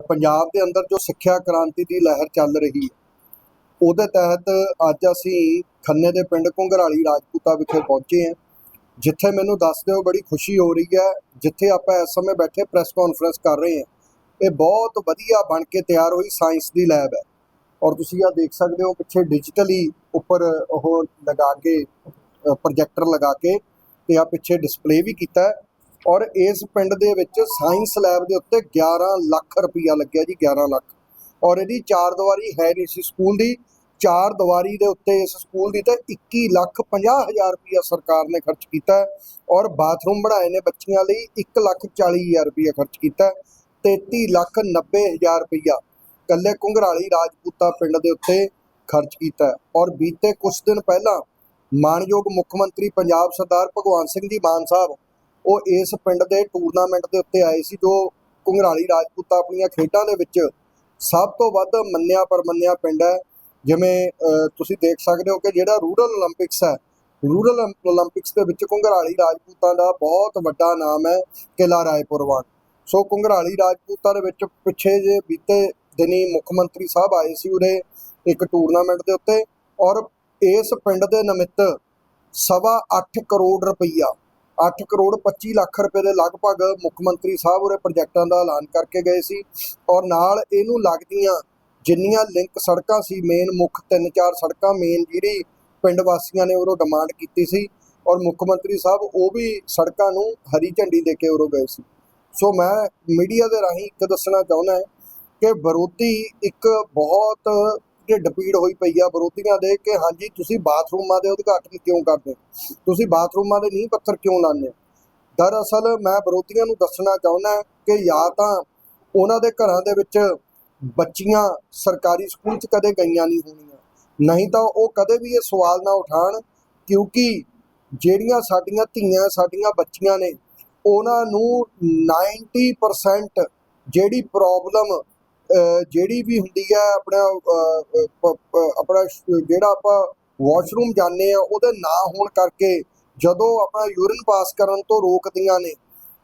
ਪੰਜਾਬ ਦੇ ਅੰਦਰ ਜੋ ਸਿੱਖਿਆ ਕ੍ਰਾਂਤੀ ਦੀ ਲਹਿਰ ਚੱਲ ਰਹੀ ਹੈ, ਉਹਦੇ ਤਹਿਤ ਅੱਜ ਅਸੀਂ ਖੰਨੇ ਦੇ ਪਿੰਡ ਘੁੰਗਰਾਲੀ ਰਾਜਪੂਤਾ ਵਿਖੇ ਪਹੁੰਚੇ ਹਾਂ, ਜਿੱਥੇ ਮੈਨੂੰ ਦੱਸਦੇ ਹੋ ਬੜੀ ਖੁਸ਼ੀ ਹੋ ਰਹੀ ਹੈ, ਜਿੱਥੇ ਆਪਾਂ ਇਸ ਸਮੇਂ ਬੈਠੇ ਪ੍ਰੈਸ ਕਾਨਫਰੰਸ ਕਰ ਰਹੇ ਹਾਂ। ਇਹ ਬਹੁਤ ਵਧੀਆ ਬਣ ਕੇ ਤਿਆਰ ਹੋਈ ਸਾਇੰਸ ਦੀ ਲੈਬ ਹੈ। ਔਰ ਤੁਸੀਂ ਆ ਦੇਖ ਸਕਦੇ ਹੋ ਪਿੱਛੇ ਡਿਜੀਟਲੀ ਉੱਪਰ ਉਹ ਲਗਾ ਕੇ ਪ੍ਰੋਜੈਕਟਰ ਲਗਾ ਕੇ ਤੇ ਆ ਪਿੱਛੇ ਡਿਸਪਲੇ ਵੀ ਕੀਤਾ ਔਰ ਇਸ ਪਿੰਡ ਦੇ ਵਿੱਚ ਸਾਇੰਸ ਲੈਬ ਦੇ ਉੱਤੇ 11 ਲੱਖ ਰੁਪਈਆ ਲੱਗਿਆ ਜੀ 11 ਲੱਖ। ਔਰ ਇਹਦੀ ਚਾਰ ਦੀਵਾਰੀ ਹੈ ਨਹੀਂ ਸੀ ਸਕੂਲ ਦੀ। ਚਾਰ ਦੀਵਾਰੀ ਦੇ ਉੱਤੇ ਇਸ ਸਕੂਲ ਦੀ ਤਾਂ 21 ਲੱਖ 50 ਹਜ਼ਾਰ ਰੁਪਈਆ ਸਰਕਾਰ ਨੇ ਖਰਚ ਕੀਤਾ ਔਰ ਬਾਥਰੂਮ ਬਣਾਏ ਨੇ ਬੱਚੀਆਂ ਲਈ 1 ਲੱਖ 40 ਹਜ਼ਾਰ ਰੁਪਈਆ ਖਰਚ ਕੀਤਾ ਹੈ। 33 ਲੱਖ 90 ਹਜ਼ਾਰ ਰੁਪਈਆ ਕੱਲੇ ਕੁੰਗਰਾਲੀ ਰਾਜਪੂਤਾ ਪਿੰਡ ਦੇ ਉੱਤੇ ਖਰਚ ਕੀਤਾ ਔਰ ਬੀਤੇ ਕੁਝ ਦਿਨ ਪਹਿਲਾਂ ਮਾਨਯੋਗ ਮੁੱਖ ਮੰਤਰੀ ਪੰਜਾਬ ਸਰਦਾਰ ਭਗਵੰਤ ਸਿੰਘ ਜੀ ਮਾਨ ਸਾਹਿਬ ਉਹ ਇਸ ਪਿੰਡ ਦੇ ਟੂਰਨਾਮੈਂਟ ਦੇ ਉੱਤੇ ਆਏ ਸੀ, ਜੋ ਕੁੰਗਰਾਲੀ ਰਾਜਪੂਤਾ ਆਪਣੀਆਂ ਖੇਡਾਂ ਦੇ ਵਿੱਚ ਸਭ ਤੋਂ ਵੱਧ ਮੰਨਿਆ ਪਰਮੰਨਿਆ ਪਿੰਡ ਹੈ। ਜਿਵੇਂ ਤੁਸੀਂ ਦੇਖ ਸਕਦੇ ਹੋ ਕਿ ਜਿਹੜਾ ਰੂਰਲ 올림픽ਸ ਹੈ, ਰੂਰਲ 올림픽ਸ ਦੇ ਵਿੱਚ ਕੁੰਗਰਾਲੀ ਰਾਜਪੂਤਾਂ ਦਾ ਬਹੁਤ ਵੱਡਾ ਨਾਮ ਹੈ ਕਿਲਾ ਰਾਏਪੁਰਵਾਨ ਸੋ ਕੁੰਗਰਾਲੀ ਰਾਜਪੂਤਾਂ ਦੇ ਵਿੱਚ ਪਿੱਛੇ ਜੇ ਬੀਤੇ ਦਿਨੀ ਮੁੱਖ ਮੰਤਰੀ ਸਾਹਿਬ ਆਏ ਸੀ ਉਹਦੇ ਇੱਕ ਟੂਰਨਾਮੈਂਟ ਦੇ ਉੱਤੇ ਔਰ ਇਸ ਪਿੰਡ ਦੇ ਨਿਮਿਤ ਸਵਾ 8 ਕਰੋੜ ਰੁਪਈਆ 8 ਕਰੋੜ 25 ਲੱਖ ਰੁਪਏ ਦੇ ਲਗਭਗ ਮੁੱਖ ਮੰਤਰੀ ਸਾਹਿਬ ਉਰੇ ਪ੍ਰੋਜੈਕਟਾਂ ਦਾ ਐਲਾਨ ਕਰਕੇ ਗਏ ਸੀ ਔਰ ਨਾਲ ਇਹਨੂੰ ਲੱਗਦੀਆਂ ਜਿੰਨੀਆਂ ਲਿੰਕ ਸੜਕਾਂ ਸੀ ਮੇਨ ਮੁੱਖ ਤਿੰਨ ਚਾਰ ਸੜਕਾਂ ਮੇਨ ਜਿਹੜੀ ਪਿੰਡ ਵਾਸੀਆਂ ਨੇ ਉਰੋਂ ਡਿਮਾਂਡ ਕੀਤੀ ਸੀ ਔਰ ਮੁੱਖ ਮੰਤਰੀ ਸਾਹਿਬ ਉਹ ਵੀ ਸੜਕਾਂ ਨੂੰ ਹਰੀ ਝੰਡੀ ਦੇ ਕੇ ਉਰੋਂ ਗਏ ਸੀ। ਸੋ ਮੈਂ ਮੀਡੀਆ ਦੇ ਰਾਹੀਂ ਇੱਕ ਦੱਸਣਾ ਚਾਹੁੰਦਾ ਕਿ ਵਿਰੋਧੀ ਇੱਕ ਬਹੁਤ ਢਿੱਡ ਪੀੜ ਹੋਈ ਪਈ ਆ ਵਿਰੋਧੀਆਂ ਦੇ ਕਿ ਹਾਂਜੀ, ਤੁਸੀਂ ਬਾਥਰੂਮਾਂ ਦੇ ਉਦਘਾਟਨ ਕਿਉਂ ਕਰਦੇ ਹੋ? ਤੁਸੀਂ ਬਾਥਰੂਮਾਂ ਦੇ ਨੀਂਹ ਪੱਥਰ ਕਿਉਂ ਲਾਉਂਦੇ ਹੋ? ਦਰਅਸਲ ਮੈਂ ਵਿਰੋਧੀਆਂ ਨੂੰ ਦੱਸਣਾ ਚਾਹੁੰਦਾ ਕਿ ਜਾਂ ਤਾਂ ਉਹਨਾਂ ਦੇ ਘਰਾਂ ਦੇ ਵਿੱਚ ਬੱਚੀਆਂ ਸਰਕਾਰੀ ਸਕੂਲ 'ਚ ਕਦੇ ਗਈਆਂ ਨਹੀਂ ਹੋਣੀਆਂ ਨਹੀਂ ਤਾਂ ਉਹ ਕਦੇ ਵੀ ਇਹ ਸਵਾਲ ਨਾ ਉਠਾਣ ਕਿਉਂਕਿ ਜਿਹੜੀਆਂ ਸਾਡੀਆਂ ਧੀਆਂ, ਸਾਡੀਆਂ ਬੱਚੀਆਂ ਨੇ, ਉਹਨਾਂ ਨੂੰ 90% ਜਿਹੜੀ ਪ੍ਰੋਬਲਮ ਜਿਹੜੀ ਵੀ ਹੁੰਦੀ ਹੈ ਆਪਣਾ ਆਪਣਾ ਜਿਹੜਾ ਆਪਾਂ ਵਾਸ਼ਰੂਮ ਜਾਂਦੇ ਆ, ਉਹਦੇ ਨਾ ਹੋਣ ਕਰਕੇ ਜਦੋਂ ਆਪਣਾ ਯੂਰਿਨ ਪਾਸ ਕਰਨ ਤੋਂ ਰੋਕਦੀਆਂ ਨੇ,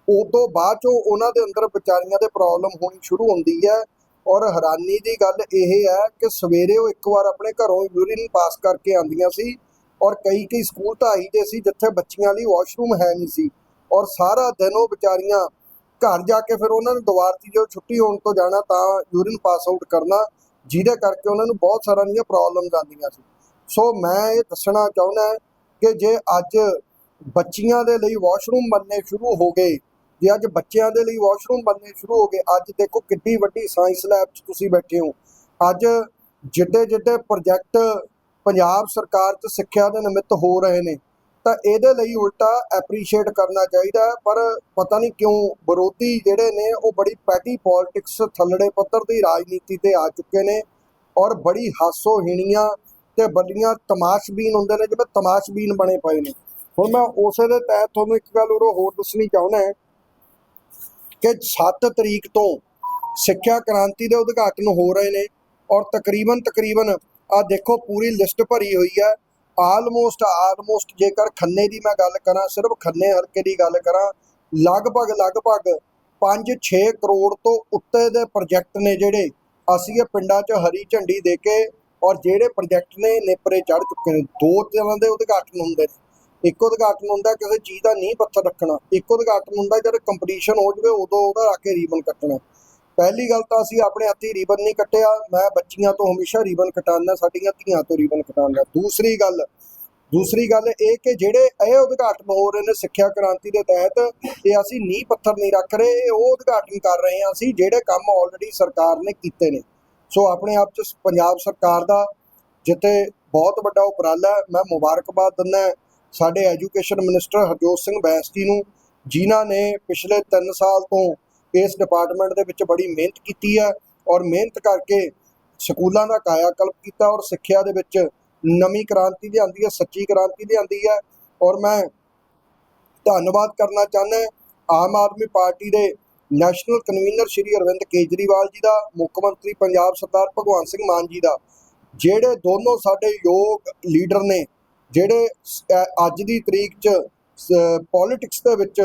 ਉਦੋਂ ਬਾਅਦ ਚੋਂ ਉਹਨਾਂ ਦੇ ਅੰਦਰ ਵਿਚਾਰੀਆਂ ਦੇ ਪ੍ਰੋਬਲਮ ਹੋਣੀ ਸ਼ੁਰੂ ਹੁੰਦੀ ਹੈ ਔਰ ਹੈਰਾਨੀ ਦੀ ਗੱਲ ਇਹ ਹੈ ਕਿ ਸਵੇਰੇ ਉਹ ਇੱਕ ਵਾਰ ਆਪਣੇ ਘਰੋਂ ਯੂਰਿਨ ਪਾਸ ਕਰਕੇ ਆਉਂਦੀਆਂ ਸੀ ਔਰ ਕਈ ਕਈ ਸਕੂਲ ਤਾਂ ਆਈ ਦੇ ਸੀ ਜਿੱਥੇ ਬੱਚੀਆਂ ਲਈ ਵਾਸ਼ਰੂਮ ਹੈ ਨਹੀਂ ਸੀ। ਔਰ ਸਾਰਾ ਦਿਨ ਉਹ ਵਿਚਾਰੀਆਂ ਘਰ ਜਾ ਕੇ ਫਿਰ ਉਹਨਾਂ ਨੂੰ ਦੁਬਾਰਤੀ ਜੋ ਛੁੱਟੀ ਹੋਣ ਤੋਂ ਜਾਣਾ ਤਾਂ ਯੂਰਿਨ ਪਾਸ ਆਊਟ ਕਰਨਾ, ਜਿਹਦੇ ਕਰਕੇ ਉਹਨਾਂ ਨੂੰ ਬਹੁਤ ਸਾਰੀਆਂ ਦੀਆਂ ਪ੍ਰੋਬਲਮਸ ਆਉਂਦੀਆਂ ਸੀ। ਸੋ ਮੈਂ ਇਹ ਦੱਸਣਾ ਚਾਹੁੰਦਾ ਕਿ ਜੇ ਅੱਜ ਬੱਚੀਆਂ ਦੇ ਲਈ ਵਾਸ਼ਰੂਮ ਬਣਨੇ ਸ਼ੁਰੂ ਹੋ ਗਏ, ਜੇ ਅੱਜ ਬੱਚਿਆਂ ਦੇ ਲਈ ਵਾਸ਼ਰੂਮ ਬਣਨੇ ਸ਼ੁਰੂ ਹੋ ਗਏ, ਅੱਜ ਦੇਖੋ ਕਿੰਨੀ ਵੱਡੀ ਸਾਇੰਸ ਲੈਬ 'ਚ ਤੁਸੀਂ ਬੈਠੇ ਹੋ। ਅੱਜ ਜਿੱਡੇ ਜਿੱਡੇ ਪ੍ਰੋਜੈਕਟ ਪੰਜਾਬ ਸਰਕਾਰ 'ਚ ਸਿੱਖਿਆ ਦੇ ਨਿਮਿਤ ਹੋ ਰਹੇ ਨੇ ਤਾਂ ਇਹਦੇ ਲਈ ਉਲਟਾ ਐਪਰੀਸ਼ੀਏਟ ਕਰਨਾ ਚਾਹੀਦਾ ਪਰ ਪਤਾ ਨਹੀਂ ਕਿਉਂ ਵਿਰੋਧੀ ਜਿਹੜੇ ਨੇ ਉਹ ਬੜੀ ਪੈਟੀ ਪੋਲਿਟਿਕਸ ਥੱਲੜੇ ਪੱਧਰ ਦੀ ਰਾਜਨੀਤੀ ਤੇ ਆ ਚੁੱਕੇ ਨੇ ਔਰ ਬੜੀ ਹਾਸੋਹੀਣੀਆਂ ਤੇ ਵੱਡੀਆਂ ਤਮਾਸ਼ਬੀਨ ਹੁੰਦੇ ਨੇ, ਜਿਵੇਂ ਤਮਾਸ਼ਬੀਨ ਬਣੇ ਪਏ ਨੇ। ਹੁਣ ਮੈਂ ਉਸੇ ਦੇ ਤਹਿਤ ਤੁਹਾਨੂੰ ਇੱਕ ਗੱਲ ਉਰੋਂ ਹੋਰ ਦੱਸਣੀ ਚਾਹੁੰਦਾ ਕਿ 7 ਤਰੀਕ ਤੋਂ ਸਿੱਖਿਆ ਕ੍ਰਾਂਤੀ ਦੇ ਉਦਘਾਟਨ ਹੋ ਰਹੇ ਨੇ ਔਰ ਤਕਰੀਬਨ ਤਕਰੀਬਨ ਆ ਦੇਖੋ ਪੂਰੀ ਲਿਸਟ ਭਰੀ ਹੋਈ ਹੈ। ਆਲਮੋਸਟ ਆਲਮੋਸਟ ਜੇਕਰ ਖੰਨੇ ਦੀ ਮੈਂ ਗੱਲ ਕਰਾਂ, ਸਿਰਫ ਖੰਨੇ ਹਲਕੇ ਦੀ ਗੱਲ ਕਰਾਂ, ਲਗਭਗ ਲਗਭਗ 5-6 ਕਰੋੜ ਤੋਂ ਉੱਤੇ ਦੇ ਪ੍ਰੋਜੈਕਟ ਨੇ ਜਿਹੜੇ, ਅਸੀਂ ਇਹ ਪਿੰਡਾਂ 'ਚ ਹਰੀ ਝੰਡੀ ਦੇ ਕੇ ਔਰ ਜਿਹੜੇ ਪ੍ਰੋਜੈਕਟ ਨੇ ਨੇਪਰੇ ਚੜ ਚੁੱਕੇ ਨੇ, ਦੋ ਤਰ੍ਹਾਂ ਦੇ ਉਦਘਾਟਨ ਹੁੰਦੇ ਨੇ। ਇੱਕ ਉਦਘਾਟਨ ਹੁੰਦਾ ਕਿਸੇ ਚੀਜ਼ ਦਾ ਨੀਂਹ ਪੱਥਰ ਰੱਖਣਾ, ਇੱਕ ਉਦਘਾਟਨ ਹੁੰਦਾ ਜਦ ਕੰਪੀਟੀਸ਼ਨ ਹੋ ਜਵੇ ਉਦੋਂ ਉਹਦਾ ਆ ਕੇ ਰੀਬਨ ਕੱਟਣਾ। ਪਹਿਲੀ ਗੱਲ ਤਾਂ ਅਸੀਂ ਆਪਣੇ ਹੱਥੀ ਰੀਬਨ ਨਹੀਂ ਕੱਟਿਆ, ਮੈਂ ਬੱਚੀਆਂ ਤੋਂ ਹਮੇਸ਼ਾ ਰੀਬਨ ਕਟਾਉਂਦਾ, ਸਾਡੀਆਂ ਧੀਆਂ ਤੋਂ ਰੀਬਨ ਕਟਾਉਂਦਾ। ਦੂਸਰੀ ਗੱਲ ਦੂਸਰੀ ਗੱਲ ਇਹ ਕਿ ਜਿਹੜੇ ਇਹ ਉਦਘਾਟਨ ਹੋ ਰਹੇ ਨੇ ਸਿੱਖਿਆ ਕ੍ਰਾਂਤੀ ਦੇ ਤਹਿਤ, ਇਹ ਅਸੀਂ ਨੀਂਹ ਪੱਥਰ ਨਹੀਂ ਰੱਖ ਰਹੇ, ਇਹ ਉਹ ਉਦਘਾਟਨ ਕਰ ਰਹੇ ਹਾਂ ਅਸੀਂ, ਜਿਹੜੇ ਕੰਮ ਆਲਰੇਡੀ ਸਰਕਾਰ ਨੇ ਕੀਤੇ ਨੇ। ਸੋ ਆਪਣੇ ਆਪ ਚ ਪੰਜਾਬ ਸਰਕਾਰ ਦਾ ਜਿੱਥੇ ਬਹੁਤ ਵੱਡਾ ਉਪਰਾਲਾ ਮੈਂ ਮੁਬਾਰਕਬਾਦ ਦਿੰਦਾ ਸਾਡੇ ਐਜੂਕੇਸ਼ਨ ਮਿਨਿਸਟਰ ਹਰਜੋਤ ਸਿੰਘ ਬੈਂਸ ਜੀ ਨੂੰ, ਜਿਨ੍ਹਾਂ ਨੇ ਪਿਛਲੇ 3 ਸਾਲ ਤੋਂ ਇਸ ਡਿਪਾਰਟਮੈਂਟ ਦੇ ਵਿੱਚ ਬੜੀ ਮਿਹਨਤ ਕੀਤੀ ਹੈ ਔਰ ਮਿਹਨਤ ਕਰਕੇ ਸਕੂਲਾਂ ਦਾ ਕਾਇਆਕਲਪ ਕੀਤਾ ਔਰ ਸਿੱਖਿਆ ਦੇ ਵਿੱਚ ਨਵੀਂ ਕ੍ਰਾਂਤੀ ਲਿਆਂਦੀ ਹੈ ਸੱਚੀ ਕ੍ਰਾਂਤੀ ਲਿਆਂਦੀ ਹੈ ਔਰ ਮੈਂ ਧੰਨਵਾਦ ਕਰਨਾ ਚਾਹੁੰਦਾ ਆਮ ਆਦਮੀ ਪਾਰਟੀ ਦੇ ਨੈਸ਼ਨਲ ਕਨਵੀਨਰ ਸ਼੍ਰੀ ਅਰਵਿੰਦ ਕੇਜਰੀਵਾਲ ਜੀ ਦਾ, ਮੁੱਖ ਮੰਤਰੀ ਪੰਜਾਬ ਸਰਦਾਰ ਭਗਵੰਤ ਸਿੰਘ ਮਾਨ ਜੀ ਦਾ, ਜਿਹੜੇ ਦੋਨੋਂ ਸਾਡੇ ਯੋਗ ਲੀਡਰ ਨੇ, ਜਿਹੜੇ ਅੱਜ ਦੀ ਤਰੀਕ 'ਚ ਪੋਲਿਟਿਕਸ ਦੇ ਵਿੱਚ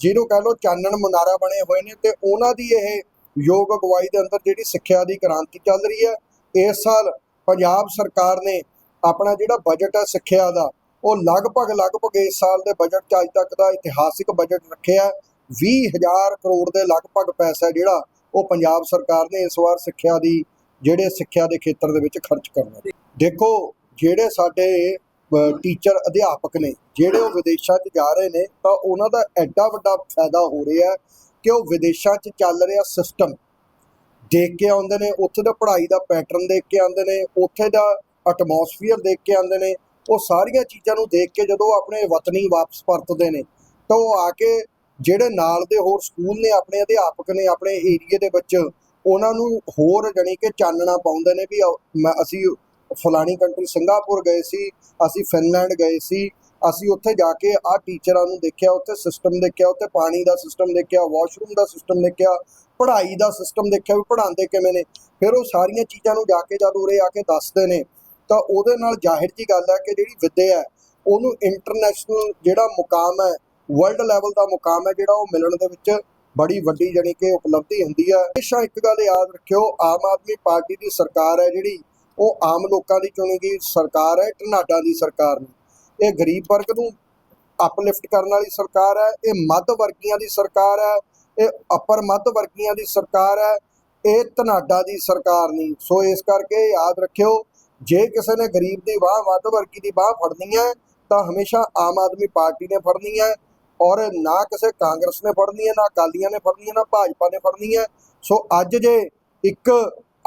ਜਿਹਨੂੰ ਕਹ ਲੋ ਚਾਨਣ ਮੁਨਾਰਾ ਬਣੇ ਹੋਏ ਨੇ ਤੇ ਉਹਨਾਂ ਦੀ ਇਹ ਯੋਗ ਅਗਵਾਈ ਦੇ ਅੰਦਰ ਜਿਹੜੀ ਸਿੱਖਿਆ ਦੀ ਕ੍ਰਾਂਤੀ ਚੱਲ ਰਹੀ ਹੈ, ਇਸ ਸਾਲ ਪੰਜਾਬ ਸਰਕਾਰ ਨੇ ਆਪਣਾ ਜਿਹੜਾ ਬਜਟ ਹੈ ਸਿੱਖਿਆ ਦਾ, ਉਹ ਲਗਭਗ ਲਗਭਗ ਇਸ ਸਾਲ ਦੇ ਬਜਟ 'ਚ ਅੱਜ ਤੱਕ ਦਾ ਇਤਿਹਾਸਿਕ ਬਜਟ ਰੱਖਿਆ ਹੈ। 20000 ਕਰੋੜ ਦੇ ਲਗਭਗ ਪੈਸਾ ਜਿਹੜਾ ਉਹ ਪੰਜਾਬ ਸਰਕਾਰ ਨੇ ਇਸ ਵਾਰ ਸਿੱਖਿਆ ਦੀ, ਜਿਹੜੇ ਸਿੱਖਿਆ ਦੇ ਖੇਤਰ ਦੇ ਵਿੱਚ ਖਰਚ ਕਰਨਾ ਦੇਖੋ, ਜਿਹੜੇ ਸਾਡੇ ਟੀਚਰ ਅਧਿਆਪਕ ਨੇ ਜਿਹੜੇ ਉਹ ਵਿਦੇਸ਼ਾਂ 'ਚ ਜਾ ਰਹੇ ਨੇ ਤਾਂ ਉਹਨਾਂ ਦਾ ਐਡਾ ਵੱਡਾ ਫਾਇਦਾ ਹੋ ਰਿਹਾ ਕਿ ਉਹ ਵਿਦੇਸ਼ਾਂ 'ਚ ਚੱਲ ਰਿਹਾ ਸਿਸਟਮ ਦੇਖ ਕੇ ਆਉਂਦੇ ਨੇ ਉੱਥੇ ਦਾ ਪੜ੍ਹਾਈ ਦਾ ਪੈਟਰਨ ਦੇਖ ਕੇ ਆਉਂਦੇ ਨੇ ਉੱਥੇ ਦਾ ਐਟਮੋਸਫੀਅਰ ਦੇਖ ਕੇ ਆਉਂਦੇ ਨੇ ਉਹ ਸਾਰੀਆਂ ਚੀਜ਼ਾਂ ਨੂੰ ਦੇਖ ਕੇ ਜਦੋਂ ਆਪਣੇ ਵਤਨੀ ਵਾਪਸ ਪਰਤਦੇ ਨੇ ਤਾਂ ਉਹ ਆ ਕੇ ਜਿਹੜੇ ਨਾਲ ਦੇ ਹੋਰ ਸਕੂਲ ਨੇ ਆਪਣੇ ਅਧਿਆਪਕ ਨੇ ਆਪਣੇ ਏਰੀਏ ਦੇ ਵਿੱਚ ਉਹਨਾਂ ਨੂੰ ਹੋਰ ਜਾਣੀ ਕਿ ਚਾਨਣਾ ਪਾਉਂਦੇ ਨੇ ਵੀ ਆਓ, ਮੈਂ ਅਸੀਂ ਫਲਾਣੀ ਕੰਟਰੀ ਸਿੰਗਾਪੁਰ ਗਏ ਸੀ, ਅਸੀਂ ਫਿਨਲੈਂਡ ਗਏ ਸੀ, ਅਸੀਂ ਉੱਥੇ ਜਾ ਕੇ ਆ ਟੀਚਰਾਂ ਨੂੰ ਦੇਖਿਆ, ਉੱਥੇ ਸਿਸਟਮ ਦੇਖਿਆ, ਉੱਥੇ ਪਾਣੀ ਦਾ ਸਿਸਟਮ ਦੇਖਿਆ ਵਾਸ਼ਰੂਮ ਦਾ ਸਿਸਟਮ ਦੇਖਿਆ, ਪੜ੍ਹਾਈ ਦਾ ਸਿਸਟਮ ਦੇਖਿਆ ਵੀ ਪੜ੍ਹਾਉਂਦੇ ਕਿਵੇਂ ਨੇ। ਫਿਰ ਉਹ ਸਾਰੀਆਂ ਚੀਜ਼ਾਂ ਨੂੰ ਜਾ ਕੇ ਜਦ ਉਰੇ ਆ ਕੇ ਦੱਸਦੇ ਨੇ, ਤਾਂ ਉਹਦੇ ਨਾਲ ਜ਼ਾਹਿਰ ਜੀ ਗੱਲ ਹੈ ਕਿ ਜਿਹੜੀ ਵਿੱਦਿਆ ਹੈ, ਉਹਨੂੰ ਇੰਟਰਨੈਸ਼ਨਲ ਜਿਹੜਾ ਮੁਕਾਮ ਹੈ ਵਰਲਡ ਲੈਵਲ ਦਾ ਮੁਕਾਮ ਹੈ, ਜਿਹੜਾ ਉਹ ਮਿਲਣ ਦੇ ਵਿੱਚ ਬੜੀ ਵੱਡੀ ਜਾਣੀ ਕਿ ਉਪਲਬਧੀ ਹੁੰਦੀ ਹੈ। ਹਮੇਸ਼ਾ ਇੱਕ ਗੱਲ ਯਾਦ ਰੱਖਿਓ, ਆਮ ਆਦਮੀ ਪਾਰਟੀ ਦੀ ਸਰਕਾਰ ਹੈ ਜਿਹੜੀ ਉਹ ਆਮ ਲੋਕਾਂ ਦੀ ਚੁਣੀ ਗਈ ਸਰਕਾਰ ਹੈ, ਢਨਾਡਾ ਦੀ ਸਰਕਾਰ ਨਹੀਂ ਇਹ ਗਰੀਬ ਵਰਗ ਨੂੰ ਅਪਲਿਫਟ ਕਰਨ ਵਾਲੀ ਸਰਕਾਰ ਹੈ, ਇਹ ਮੱਧ ਵਰਗੀਆਂ ਦੀ ਸਰਕਾਰ ਹੈ, ਇਹ ਅਪਰ ਮੱਧ ਵਰਗੀਆਂ ਦੀ ਸਰਕਾਰ ਹੈ, ਇਹ ਧਨਾਡਾ ਦੀ ਸਰਕਾਰ ਨਹੀਂ। ਸੋ ਇਸ ਕਰਕੇ ਯਾਦ ਰੱਖਿਓ, ਜੇ ਕਿਸੇ ਨੇ ਗਰੀਬ ਦੀ ਬਾਹ, ਮੱਧ ਵਰਗੀ ਦੀ ਬਾਹ ਫੜਨੀ ਹੈ, ਤਾਂ ਹਮੇਸ਼ਾ ਆਮ ਆਦਮੀ ਪਾਰਟੀ ਨੇ ਫੜਨੀ ਹੈ ਔਰ ਨਾ ਕਿਸੇ ਕਾਂਗਰਸ ਨੇ ਫੜਨੀ ਹੈ, ਨਾ ਅਕਾਲੀਆਂ ਨੇ ਫੜਨੀ ਹੈ, ਨਾ ਭਾਜਪਾ ਨੇ ਫੜਨੀ ਹੈ। ਸੋ ਅੱਜ ਜੇ ਇੱਕ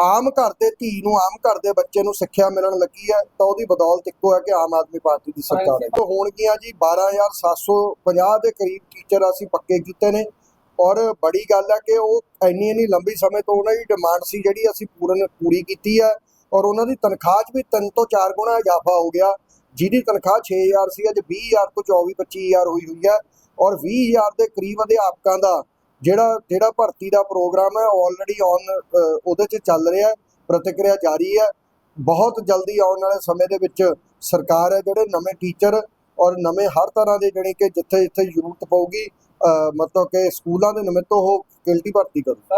ਆਮ ਘਰ ਦੇ ਧੀ ਨੂੰ ਆਮ ਘਰ ਦੇ ਬੱਚੇ ਨੂੰ ਸਿੱਖਿਆ ਮਿਲਣ ਲੱਗੀ ਹੈ ਤਾਂ ਉਹਦੀ ਬਦੌਲਤ ਇੱਕੋ ਹੈ ਕਿ ਆਮ ਆਦਮੀ ਪਾਰਟੀ ਦੀ ਸਰਕਾਰ ਹੈ। ਤੋਂ ਹੋਣਗੀਆਂ ਜੀ 12750 ਦੇ ਕਰੀਬ ਟੀਚਰ ਅਸੀਂ ਪੱਕੇ ਕੀਤੇ ਨੇ ਔਰ ਬੜੀ ਗੱਲ ਹੈ ਕਿ ਉਹ ਇੰਨੀ ਇੰਨੀ ਲੰਬੀ ਸਮੇਂ ਤੋਂ ਉਹਨਾਂ ਦੀ ਡਿਮਾਂਡ ਸੀ ਜਿਹੜੀ ਅਸੀਂ ਪੂਰਨ ਪੂਰੀ ਕੀਤੀ ਹੈ ਔਰ ਉਹਨਾਂ ਦੀ ਤਨਖਾਹ 'ਚ ਵੀ ਤਿੰਨ ਤੋਂ ਚਾਰ ਗੁਣਾ ਇਜ਼ਾਫਾ ਹੋ ਗਿਆ। ਜਿਹਦੀ ਤਨਖਾਹ 6000 ਸੀ ਅੱਜ 20000 ਤੋਂ 24 25000 ਹੋਈ ਹੋਈ ਹੈ ਔਰ 20000 ਦੇ ਕਰੀਬ ਅਧਿਆਪਕਾਂ ਦਾ ਜਿਹੜਾ ਜਿਹੜਾ ਭਰਤੀ ਦਾ ਪ੍ਰੋਗਰਾਮ ਹੈ ਆਲਰੇਡੀ ਔਨ ਉਹਦੇ 'ਚ ਚੱਲ ਰਿਹਾ ਪ੍ਰਤੀਕਿਰਿਆ ਜਾਰੀ ਹੈ। ਬਹੁਤ ਜਲਦੀ ਆਉਣ ਵਾਲੇ ਸਮੇਂ ਦੇ ਵਿੱਚ ਸਰਕਾਰ ਹੈ, ਜਿਹੜੇ ਨਵੇਂ ਟੀਚਰ ਔਰ ਨਵੇਂ ਹਰ ਤਰ੍ਹਾਂ ਦੇ ਜਿਹੜੇ ਕਿ ਜਿੱਥੇ ਜਿੱਥੇ ਜ਼ਰੂਰਤ ਪਊਗੀ ਮਤਲਬ ਕਿ ਸਕੂਲਾਂ ਦੇ ਨਿਮਿਤ ਉਹ ਫੈਕਲਟੀ ਭਰਤੀ ਕਰੂ